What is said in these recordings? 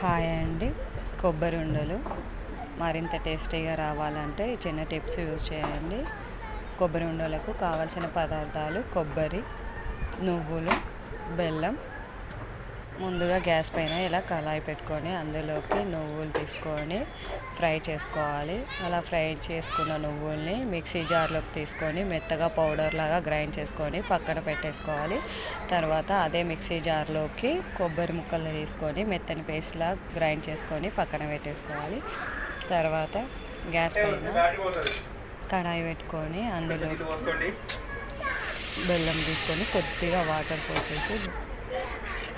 Hi అండి. కొబ్బరి ఉండలు మరింత టేస్టీగా రావాలంటే చిన్న టిప్స్ యూజ్ చేయండి. కొబ్బరి ఉండలకు కావలసిన పదార్థాలు కొబ్బరి నువ్వులు బెల్లం ముందుగా గ్యాస్ పైన ఇలా కళాయి పెట్టుకొని అందులోకి నువ్వులు తీసుకొని ఫ్రై చేసుకోవాలి. అలా ఫ్రై చేసుకున్న నువ్వుల్ని మిక్సీ జార్లోకి తీసుకొని మెత్తగా పౌడర్ లాగా గ్రైండ్ చేసుకొని పక్కన పెట్టేసుకోవాలి. తర్వాత అదే మిక్సీ జార్లోకి కొబ్బరి ముక్కలు తీసుకొని మెత్తని పేస్ట్లా గ్రైండ్ చేసుకొని పక్కన పెట్టేసుకోవాలి. తర్వాత గ్యాస్ పైన కడాయి పెట్టుకొని అందులో బెల్లం తీసుకొని కొద్దిగా వాటర్ పోసేసి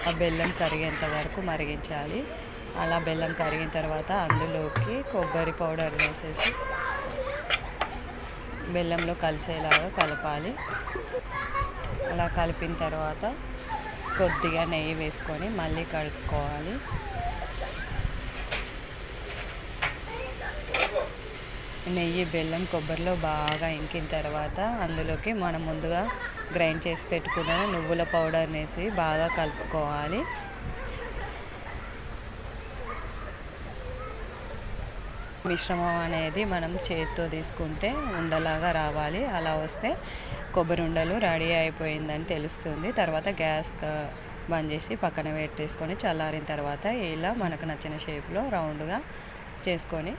ఆ బెల్లం కరిగేంత వరకు మరిగించాలి. అలా బెల్లం కరిగిన తర్వాత అందులోకి కొబ్బరి పౌడర్ వేసేసి బెల్లంలో కలిసేలాగా కలపాలి. అలా కలిపిన తర్వాత కొద్దిగా నెయ్యి వేసుకొని మళ్ళీ కలుపుకోవాలి. నెయ్యి బెల్లం కొబ్బరిలో బాగా ఇంకిన తర్వాత అందులోకి మనం ముందుగా గ్రైండ్ చేసి పెట్టుకున్న నువ్వుల పౌడర్ని వేసి బాగా కలుపుకోవాలి. మిశ్రమం అనేది మనం చేతితో తీసుకుంటే ఉండలాగా రావాలి. అలా వస్తే కొబ్బరి ఉండలు రెడీ అయిపోయిందని తెలుస్తుంది. తర్వాత గ్యాస్ బంద్ చేసి పక్కన పెట్టేసుకొని చల్లారిన తర్వాత ఇలా మనకు నచ్చిన షేప్లో రౌండ్గా చేసుకొని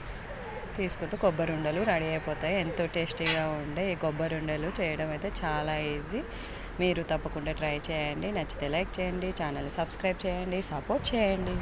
తీసుకుంటూ కొబ్బరి ఉండలు రెడీ అయిపోతాయి. ఎంతో టేస్టీగా ఉండే ఈ కొబ్బరి ఉండలు చేయడం అయితే చాలా ఈజీ. మీరు తప్పకుండా ట్రై చేయండి. నచ్చితే లైక్ చేయండి ఛానల్ సబ్స్క్రైబ్ చేయండి సపోర్ట్ చేయండి.